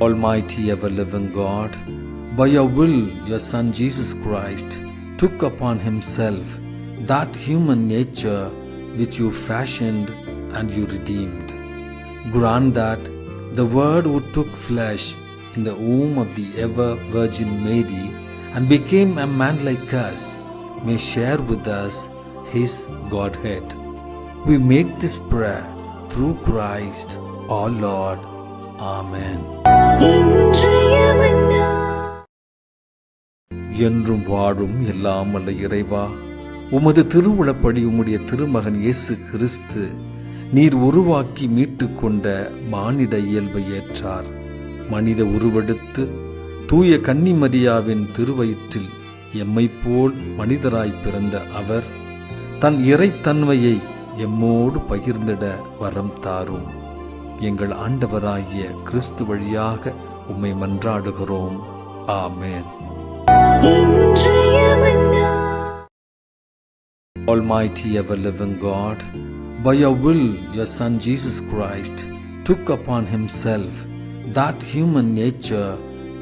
Almighty ever living God, by your will, your Son Jesus Christ took upon himself that human nature which you fashioned and you redeemed. Grant that the Word who took flesh in the womb of the ever Virgin Mary and became a man like us may share with us his Godhead. We make this prayer through Christ our Lord. Amen. என்றும் வாழும் எல்லாம் அல்ல இறைவா. உமது திருவுளப்படி உம்முடைய திருமகன் இயேசு கிறிஸ்து நீர் உருவாக்கி மீட்டுக் கொண்ட மானிட இயல்பை ஏற்றார். மனித உருவெடுத்து தூய கன்னிமரியாவின் திருவயிற்றில் எம்மைப் போல் மனிதராய் பிறந்த அவர் தன் இறைத்தன்மையை எம்மோடு பகிர்ந்திட வரம் தாரும். எங்கள் ஆண்டவராகிய கிறிஸ்து வழியாக உம்மை மன்றாடுகிறோம் ஆமென் இன்றைய மன்னா Almighty ever living God, by your will, your Son Jesus Christ took upon himself that human nature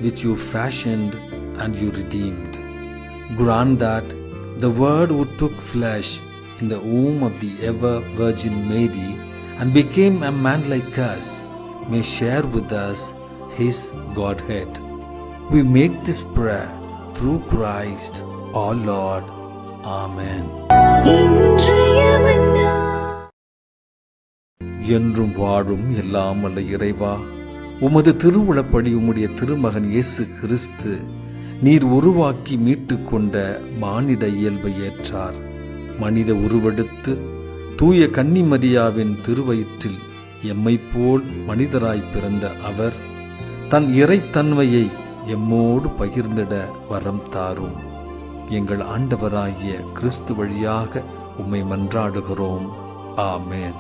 which you fashioned and you redeemed. Grant that the Word who took flesh in the womb of the ever Virgin Mary and became a man like us may share with us his Godhead. We make this prayer through Christ our Lord. Amen. என்றும் வாழும் எல்லாம் வல்ல இறைவா உமது திருவுளப்படி உம்முடைய திருமகன் இயேசு கிறிஸ்து நீர் உருவாக்கி மீட்டுக் கொண்ட மானிட இயல்பை ஏற்றார் மனித உருவெடுத்து தூய கன்னிமரியாவின் திருவயிற்றில் எம்மைப் போல் மனிதராய் பிறந்த அவர் தன் இறைத்தன்மையை எம்மோடு பகிர்ந்திட வரம் தாரும். எங்கள் ஆண்டவராகிய கிறிஸ்து வழியாக உம்மை மன்றாடுகிறோம். ஆமேன்.